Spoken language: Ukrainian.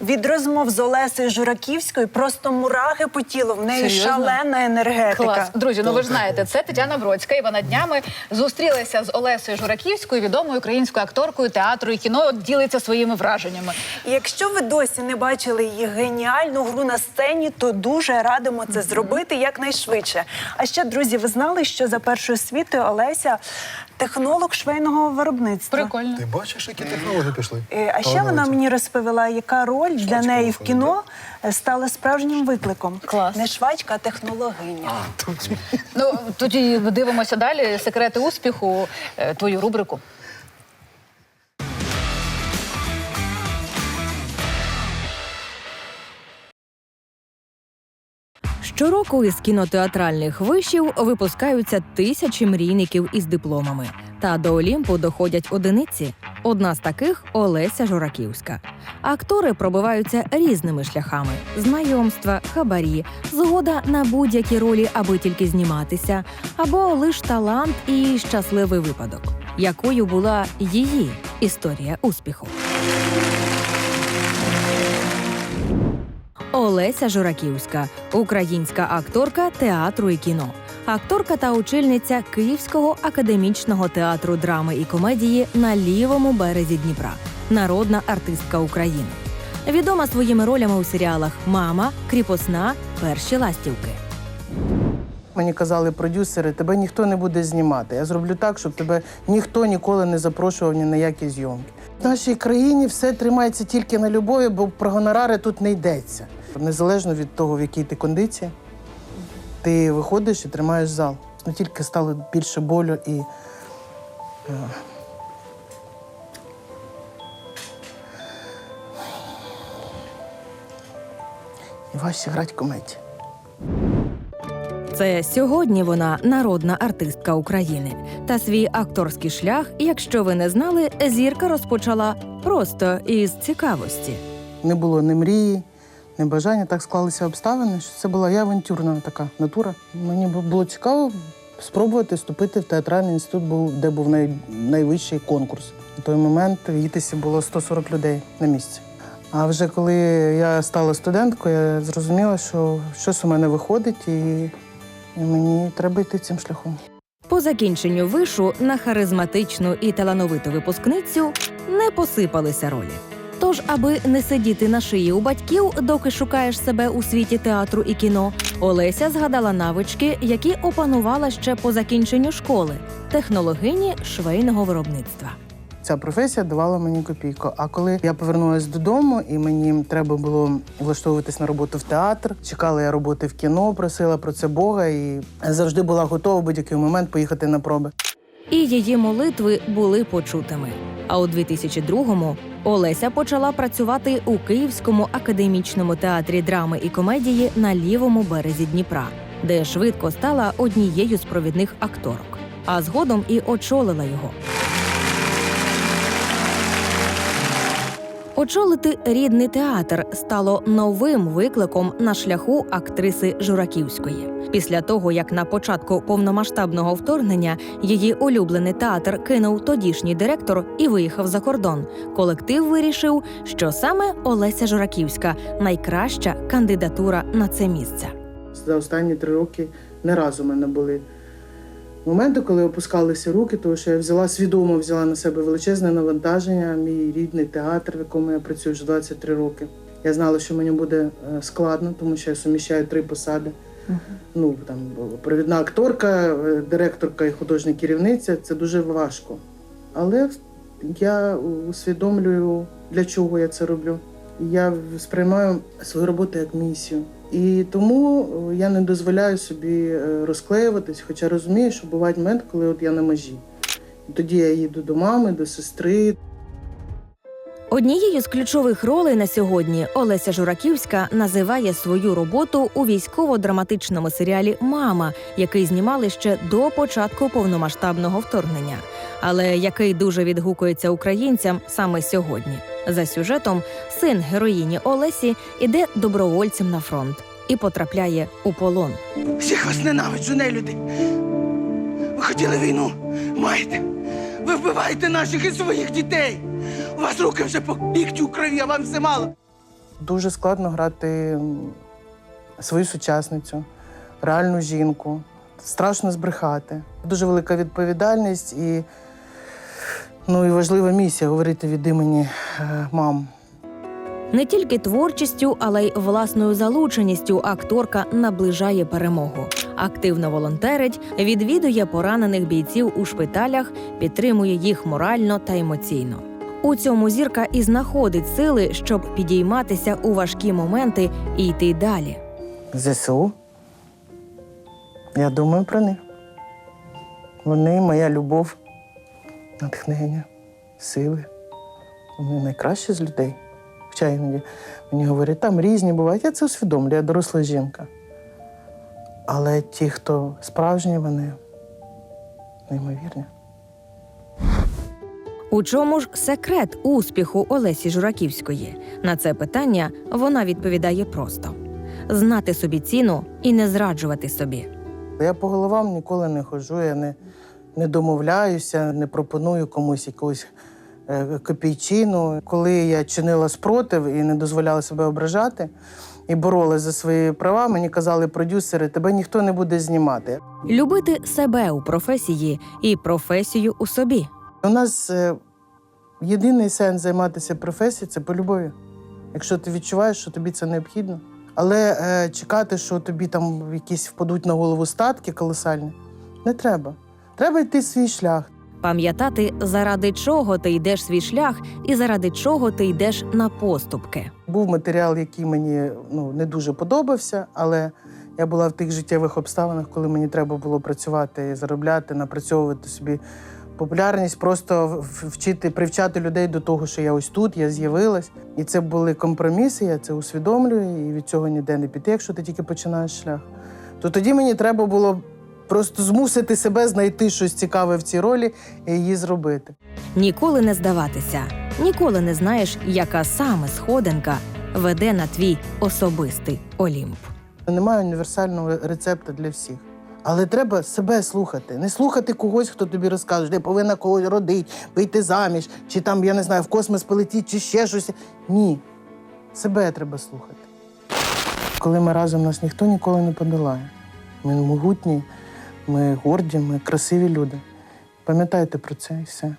Від розмов з Олесею Жураківською просто мурахи по тілу. В неї Серйозно? шалена енергетика. Клас. Друзі, ну ви ж знаєте, це Тетяна Бродська. І вона днями зустрілася з Олесею Жураківською, відомою українською акторкою театру і кіно. От ділиться своїми враженнями. І якщо ви досі не бачили її геніальну гру на сцені, то дуже радимо це зробити якнайшвидше. А ще, друзі, ви знали, що за першою освітою Олеся технолог швейного виробництва. Прикольно. Ти бачиш, які технології пішли? Е, А ще вона мені розповіла, яка роль для Швачка неї в виходить, кіно е, стала справжнім викликом. Клас. Не швачка, а технологиня. Ну тоді дивимося далі. Секрети успіху. е, Твою рубрику. Щороку із кінотеатральних вишів випускаються тисячі мрійників із дипломами. Та до Олімпу доходять одиниці. Одна з таких Олеся Жураківська. Актори пробиваються різними шляхами: знайомства, хабарі, згода на будь-які ролі, аби тільки зніматися, або лиш талант і щасливий випадок. Якою була її історія успіху? Олеся Жураківська, українська акторка театру і кіно, акторка та очільниця Київського академічного театру драми і комедії на лівому березі Дніпра, народна артистка України. Відома своїми ролями у серіалах Мама, Кріпосна, Перші ластівки. Мені казали продюсери, тебе ніхто не буде знімати. Я зроблю так, щоб тебе ніхто ніколи не запрошував ні на які зйомки. В нашій країні все тримається тільки на любові, бо про гонорари тут не йдеться. Незалежно від того, в якій ти кондиції, ти виходиш і тримаєш зал. Не тільки стало більше болю і. е, І важче грати комедію. Це сьогодні вона народна артистка України. Та свій акторський шлях, якщо ви не знали, зірка розпочала просто із цікавості. Не було ні мрії, ні бажання. Так склалися обставини, що це була я авантюрна така натура. Мені було цікаво спробувати вступити в театральний інститут, де був най, найвищий конкурс. На той момент в ГІТИСі було 140 людей на місці. А вже коли я стала студенткою, я зрозуміла, що щось у мене виходить, і, і мені треба йти цим шляхом. По закінченню вишу на харизматичну і талановиту випускницю не посипалися ролі. Тож, аби не сидіти на шиї у батьків, доки шукаєш себе у світі театру і кіно, Олеся згадала навички, які опанувала ще по закінченню школи технологині швейного виробництва. Ця професія давала мені копійку. А коли я повернулася додому, і мені треба було влаштовуватись на роботу в театр, чекала я роботи в кіно, просила про це Бога і завжди була готова будь-який момент поїхати на проби. І її молитви були почутими. А у 2002-му Олеся почала працювати у Київському академічному театрі драми і комедії на лівому березі Дніпра, де швидко стала однією з провідних акторок, а згодом і очолила його. Очолити рідний театр стало новим викликом на шляху актриси Жураківської. Після того, як на початку повномасштабного вторгнення її улюблений театр кинув тодішній директор і виїхав за кордон, колектив вирішив, що саме Олеся Жураківська найкраща кандидатура на це місце. За останні три роки не разу мене були моменти, коли опускалися руки, тому що я взяла свідомо взяла на себе величезне навантаження, мій рідний театр, в якому я працюю вже 23 роки. Я знала, що мені буде е, складно, тому що я суміщаю три посади. Ну там провідна акторка, е, директорка і художня керівниця це дуже важко. Але я усвідомлюю, для чого я це роблю. Я сприймаю свою роботу як місію. І тому е, я не дозволяю собі е, розклеюватись, хоча розумію, що бувають моменти, коли от я на межі. Тоді я їду до мами, до сестри, Однією з ключових ролей на сьогодні Олеся Жураківська називає свою роботу у військово-драматичному серіалі Мама, який знімали ще до початку повномасштабного вторгнення, але який дуже відгукується українцям саме сьогодні. За сюжетом син героїні Олесі іде добровольцем на фронт і потрапляє у полон. Всіх вас ненавиджу, нелюди. Ви хотіли війну? Маєте. Ви вбиваєте наших і своїх дітей. У вас руки вже по ліктю у крові, а вам все мало. Дуже складно грати свою сучасницю, реальну жінку. Страшно збрехати. Дуже велика відповідальність і, ну, і важлива місія говорити від імені е, мам. Не тільки творчістю, але й власною залученістю акторка наближає перемогу. Активно волонтерить, відвідує поранених бійців у шпиталях, підтримує їх морально та емоційно. У цьому зірка і знаходить сили, щоб підійматися у важкі моменти і йти далі. ЗСУ. Я думаю про них. Вони моя любов, натхнення, сили. Вони найкращі з людей. Хоча іноді мені говорять, там різні бувають. Я це усвідомлюю, я доросла жінка. Але ті, хто справжні, вони неймовірні. У чому ж секрет успіху Олесі Жураківської? На це питання вона відповідає просто: знати собі ціну і не зраджувати собі. Я по головам ніколи не ходжу, я не, не домовляюся, не пропоную комусь якусь е, копійчину. Коли я чинила спротив і не дозволяла себе ображати і боролась за свої права, мені казали продюсери, тебе ніхто не буде знімати. Любити себе у професії і професію у собі. У нас е, єдиний сенс займатися професією це по любові. Якщо ти відчуваєш, що тобі це необхідно. Але е, чекати, що тобі там якісь впадуть на голову статки колосальні, не треба. Треба йти свій шлях. Пам'ятати, заради чого ти йдеш свій шлях і заради чого ти йдеш на поступки. Був матеріал, який мені ну, не дуже подобався, але я була в тих життєвих обставинах, коли мені треба було працювати, заробляти, напрацьовувати собі популярність, просто вчити, привчати людей до того, що я ось тут, я з'явилась. І це були компроміси, я це усвідомлюю, і від цього ніде не піти, якщо ти тільки починаєш шлях. То тоді мені треба було просто змусити себе знайти щось цікаве в цій ролі і її зробити. Ніколи не здаватися, ніколи не знаєш, яка саме сходинка веде на твій особистий Олімп. Немає універсального рецепту для всіх. Але треба себе слухати, не слухати когось, хто тобі розкаже, ти повинна когось родити, вийти заміж, чи там, я не знаю, в космос полетіти, чи ще щось. Ні. Себе треба слухати. Коли ми разом, нас ніхто ніколи не подолає. Ми могутні, ми горді, ми красиві люди. Пам'ятайте про це і все.